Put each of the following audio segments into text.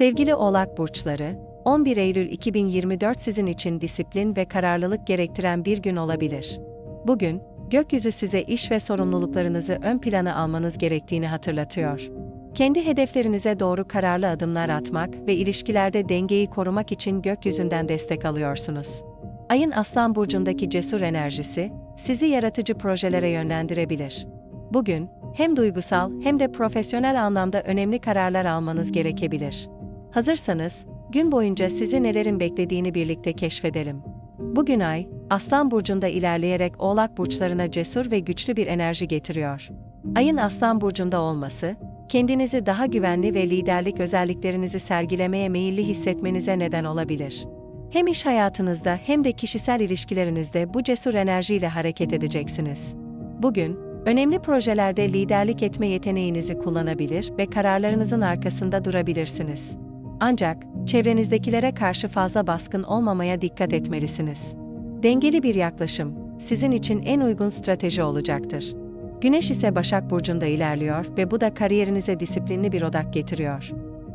Sevgili Oğlak burçları, 11 Eylül 2024 sizin için disiplin ve kararlılık gerektiren bir gün olabilir. Bugün, gökyüzü size iş ve sorumluluklarınızı ön plana almanız gerektiğini hatırlatıyor. Kendi hedeflerinize doğru kararlı adımlar atmak ve ilişkilerde dengeyi korumak için gökyüzünden destek alıyorsunuz. Ayın Aslan burcundaki cesur enerjisi sizi yaratıcı projelere yönlendirebilir. Bugün hem duygusal hem de profesyonel anlamda önemli kararlar almanız gerekebilir. Hazırsanız, gün boyunca sizi nelerin beklediğini birlikte keşfedelim. Bugün ay, Aslan burcunda ilerleyerek Oğlak burçlarına cesur ve güçlü bir enerji getiriyor. Ayın Aslan burcunda olması, kendinizi daha güvenli ve liderlik özelliklerinizi sergilemeye meyilli hissetmenize neden olabilir. Hem iş hayatınızda hem de kişisel ilişkilerinizde bu cesur enerjiyle hareket edeceksiniz. Bugün, önemli projelerde liderlik etme yeteneğinizi kullanabilir ve kararlarınızın arkasında durabilirsiniz. Ancak, çevrenizdekilere karşı fazla baskın olmamaya dikkat etmelisiniz. Dengeli bir yaklaşım, sizin için en uygun strateji olacaktır. Güneş ise Başak Burcu'nda ilerliyor ve bu da kariyerinize disiplinli bir odak getiriyor.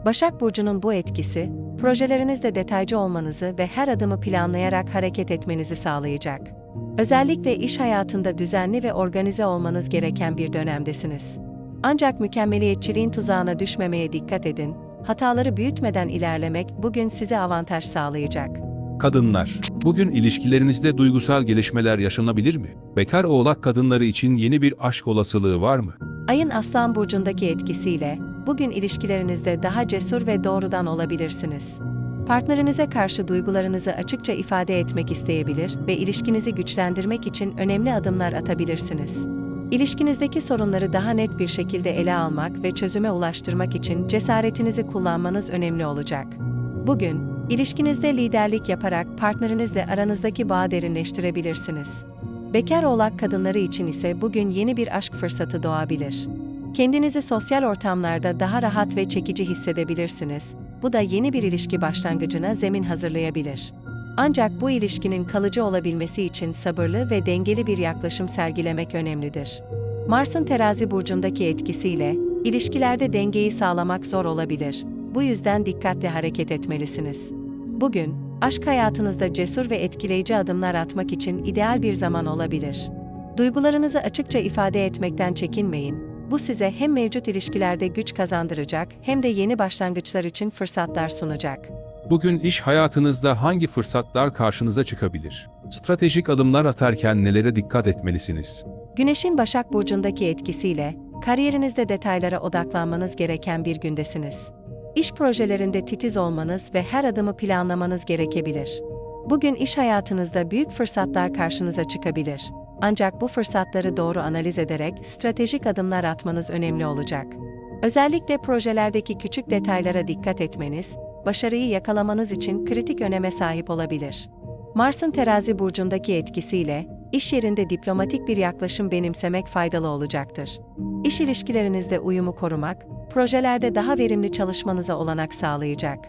Başak Burcu'nun bu etkisi, projelerinizde detaycı olmanızı ve her adımı planlayarak hareket etmenizi sağlayacak. Özellikle iş hayatında düzenli ve organize olmanız gereken bir dönemdesiniz. Ancak mükemmeliyetçiliğin tuzağına düşmemeye dikkat edin, hataları büyütmeden ilerlemek bugün size avantaj sağlayacak. Kadınlar, bugün ilişkilerinizde duygusal gelişmeler yaşanabilir mi? Bekar oğlak kadınları için yeni bir aşk olasılığı var mı? Ayın Aslan burcundaki etkisiyle bugün ilişkilerinizde daha cesur ve doğrudan olabilirsiniz. Partnerinize karşı duygularınızı açıkça ifade etmek isteyebilir ve ilişkinizi güçlendirmek için önemli adımlar atabilirsiniz. İlişkinizdeki sorunları daha net bir şekilde ele almak ve çözüme ulaştırmak için cesaretinizi kullanmanız önemli olacak. Bugün, ilişkinizde liderlik yaparak partnerinizle aranızdaki bağı derinleştirebilirsiniz. Bekar oğlak kadınları için ise bugün yeni bir aşk fırsatı doğabilir. Kendinizi sosyal ortamlarda daha rahat ve çekici hissedebilirsiniz. Bu da yeni bir ilişki başlangıcına zemin hazırlayabilir. Ancak bu ilişkinin kalıcı olabilmesi için sabırlı ve dengeli bir yaklaşım sergilemek önemlidir. Mars'ın terazi burcundaki etkisiyle ilişkilerde dengeyi sağlamak zor olabilir. Bu yüzden dikkatli hareket etmelisiniz. Bugün, aşk hayatınızda cesur ve etkileyici adımlar atmak için ideal bir zaman olabilir. Duygularınızı açıkça ifade etmekten çekinmeyin. Bu size hem mevcut ilişkilerde güç kazandıracak hem de yeni başlangıçlar için fırsatlar sunacak. Bugün iş hayatınızda hangi fırsatlar karşınıza çıkabilir? Stratejik adımlar atarken nelere dikkat etmelisiniz? Güneşin Başak Burcu'ndaki etkisiyle, kariyerinizde detaylara odaklanmanız gereken bir gündesiniz. İş projelerinde titiz olmanız ve her adımı planlamanız gerekebilir. Bugün iş hayatınızda büyük fırsatlar karşınıza çıkabilir. Ancak bu fırsatları doğru analiz ederek stratejik adımlar atmanız önemli olacak. Özellikle projelerdeki küçük detaylara dikkat etmeniz, başarıyı yakalamanız için kritik öneme sahip olabilir. Mars'ın terazi burcundaki etkisiyle, iş yerinde diplomatik bir yaklaşım benimsemek faydalı olacaktır. İş ilişkilerinizde uyumu korumak, projelerde daha verimli çalışmanıza olanak sağlayacak.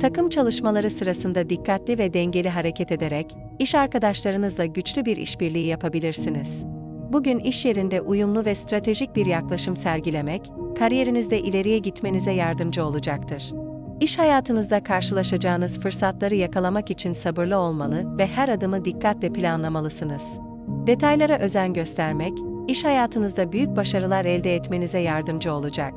Takım çalışmaları sırasında dikkatli ve dengeli hareket ederek, iş arkadaşlarınızla güçlü bir işbirliği yapabilirsiniz. Bugün iş yerinde uyumlu ve stratejik bir yaklaşım sergilemek, kariyerinizde ileriye gitmenize yardımcı olacaktır. İş hayatınızda karşılaşacağınız fırsatları yakalamak için sabırlı olmalı ve her adımı dikkatle planlamalısınız. Detaylara özen göstermek, iş hayatınızda büyük başarılar elde etmenize yardımcı olacak.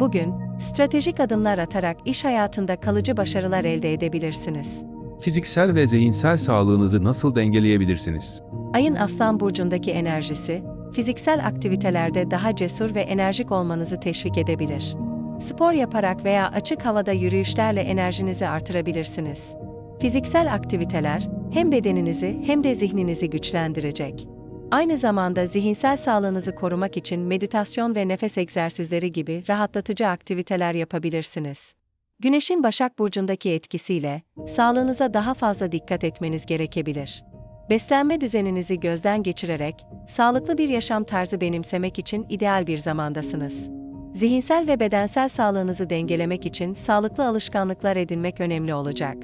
Bugün, stratejik adımlar atarak iş hayatında kalıcı başarılar elde edebilirsiniz. Fiziksel ve zihinsel sağlığınızı nasıl dengeleyebilirsiniz? Ayın Aslan burcundaki enerjisi, fiziksel aktivitelerde daha cesur ve enerjik olmanızı teşvik edebilir. Spor yaparak veya açık havada yürüyüşlerle enerjinizi artırabilirsiniz. Fiziksel aktiviteler hem bedeninizi hem de zihninizi güçlendirecek. Aynı zamanda zihinsel sağlığınızı korumak için meditasyon ve nefes egzersizleri gibi rahatlatıcı aktiviteler yapabilirsiniz. Güneşin Başak Burcu'ndaki etkisiyle sağlığınıza daha fazla dikkat etmeniz gerekebilir. Beslenme düzeninizi gözden geçirerek sağlıklı bir yaşam tarzı benimsemek için ideal bir zamandasınız. Zihinsel ve bedensel sağlığınızı dengelemek için sağlıklı alışkanlıklar edinmek önemli olacak.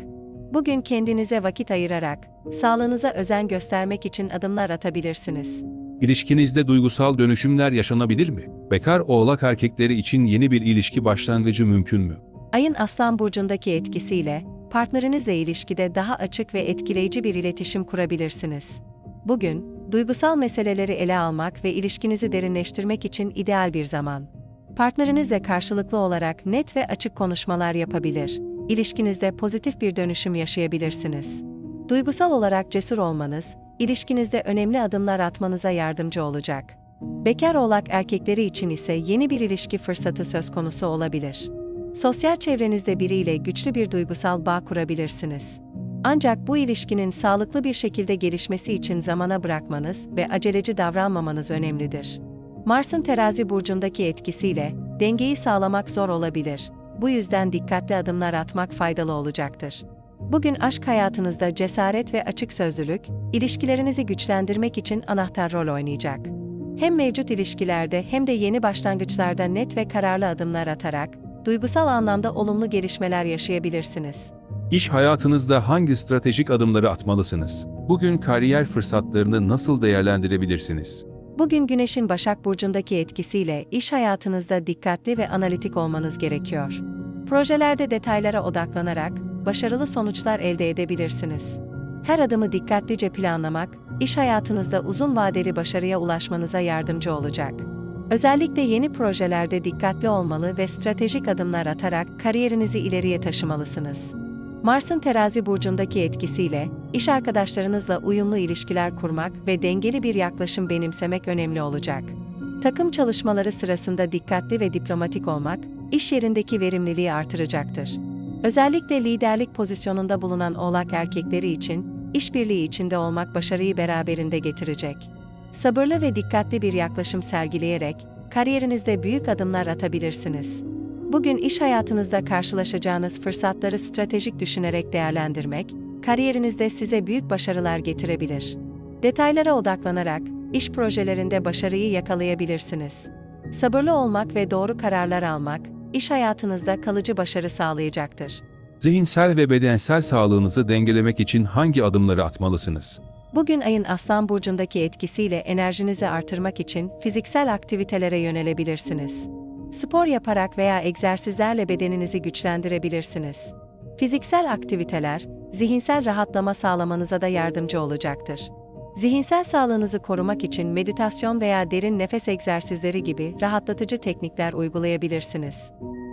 Bugün kendinize vakit ayırarak sağlığınıza özen göstermek için adımlar atabilirsiniz. İlişkinizde duygusal dönüşümler yaşanabilir mi? Bekar oğlak erkekleri için yeni bir ilişki başlangıcı mümkün mü? Ayın Aslan burcundaki etkisiyle partnerinizle ilişkide daha açık ve etkileyici bir iletişim kurabilirsiniz. Bugün duygusal meseleleri ele almak ve ilişkinizi derinleştirmek için ideal bir zaman. Partnerinizle karşılıklı olarak net ve açık konuşmalar yapabilir. İlişkinizde pozitif bir dönüşüm yaşayabilirsiniz. Duygusal olarak cesur olmanız, ilişkinizde önemli adımlar atmanıza yardımcı olacak. Bekar oğlak erkekleri için ise yeni bir ilişki fırsatı söz konusu olabilir. Sosyal çevrenizde biriyle güçlü bir duygusal bağ kurabilirsiniz. Ancak bu ilişkinin sağlıklı bir şekilde gelişmesi için zamana bırakmanız ve aceleci davranmamanız önemlidir. Mars'ın terazi burcundaki etkisiyle dengeyi sağlamak zor olabilir. Bu yüzden dikkatli adımlar atmak faydalı olacaktır. Bugün aşk hayatınızda cesaret ve açık sözlülük, ilişkilerinizi güçlendirmek için anahtar rol oynayacak. Hem mevcut ilişkilerde hem de yeni başlangıçlarda net ve kararlı adımlar atarak, duygusal anlamda olumlu gelişmeler yaşayabilirsiniz. İş hayatınızda hangi stratejik adımları atmalısınız? Bugün kariyer fırsatlarını nasıl değerlendirebilirsiniz? Bugün Güneş'in Başak Burcu'ndaki etkisiyle iş hayatınızda dikkatli ve analitik olmanız gerekiyor. Projelerde detaylara odaklanarak başarılı sonuçlar elde edebilirsiniz. Her adımı dikkatlice planlamak, iş hayatınızda uzun vadeli başarıya ulaşmanıza yardımcı olacak. Özellikle yeni projelerde dikkatli olmalı ve stratejik adımlar atarak kariyerinizi ileriye taşımalısınız. Mars'ın terazi burcundaki etkisiyle, iş arkadaşlarınızla uyumlu ilişkiler kurmak ve dengeli bir yaklaşım benimsemek önemli olacak. Takım çalışmaları sırasında dikkatli ve diplomatik olmak, iş yerindeki verimliliği artıracaktır. Özellikle liderlik pozisyonunda bulunan oğlak erkekleri için, işbirliği içinde olmak başarıyı beraberinde getirecek. Sabırlı ve dikkatli bir yaklaşım sergileyerek, kariyerinizde büyük adımlar atabilirsiniz. Bugün iş hayatınızda karşılaşacağınız fırsatları stratejik düşünerek değerlendirmek, kariyerinizde size büyük başarılar getirebilir. Detaylara odaklanarak, iş projelerinde başarıyı yakalayabilirsiniz. Sabırlı olmak ve doğru kararlar almak, iş hayatınızda kalıcı başarı sağlayacaktır. Zihinsel ve bedensel sağlığınızı dengelemek için hangi adımları atmalısınız? Bugün ayın Aslan burcundaki etkisiyle enerjinizi artırmak için fiziksel aktivitelere yönelebilirsiniz. Spor yaparak veya egzersizlerle bedeninizi güçlendirebilirsiniz. Fiziksel aktiviteler, zihinsel rahatlama sağlamanıza da yardımcı olacaktır. Zihinsel sağlığınızı korumak için meditasyon veya derin nefes egzersizleri gibi rahatlatıcı teknikler uygulayabilirsiniz.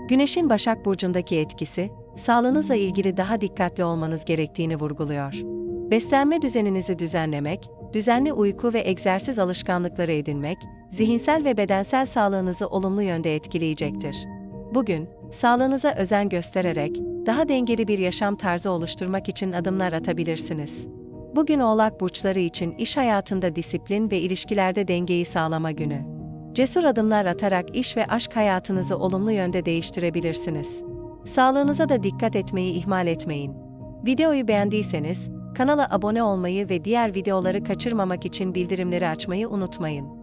Güneşin Başak Burcu'ndaki etkisi, sağlığınızla ilgili daha dikkatli olmanız gerektiğini vurguluyor. Beslenme düzeninizi düzenlemek, düzenli uyku ve egzersiz alışkanlıkları edinmek, zihinsel ve bedensel sağlığınızı olumlu yönde etkileyecektir. Bugün, sağlığınıza özen göstererek, daha dengeli bir yaşam tarzı oluşturmak için adımlar atabilirsiniz. Bugün Oğlak burçları için iş hayatında disiplin ve ilişkilerde dengeyi sağlama günü. Cesur adımlar atarak iş ve aşk hayatınızı olumlu yönde değiştirebilirsiniz. Sağlığınıza da dikkat etmeyi ihmal etmeyin. Videoyu beğendiyseniz, kanala abone olmayı ve diğer videoları kaçırmamak için bildirimleri açmayı unutmayın.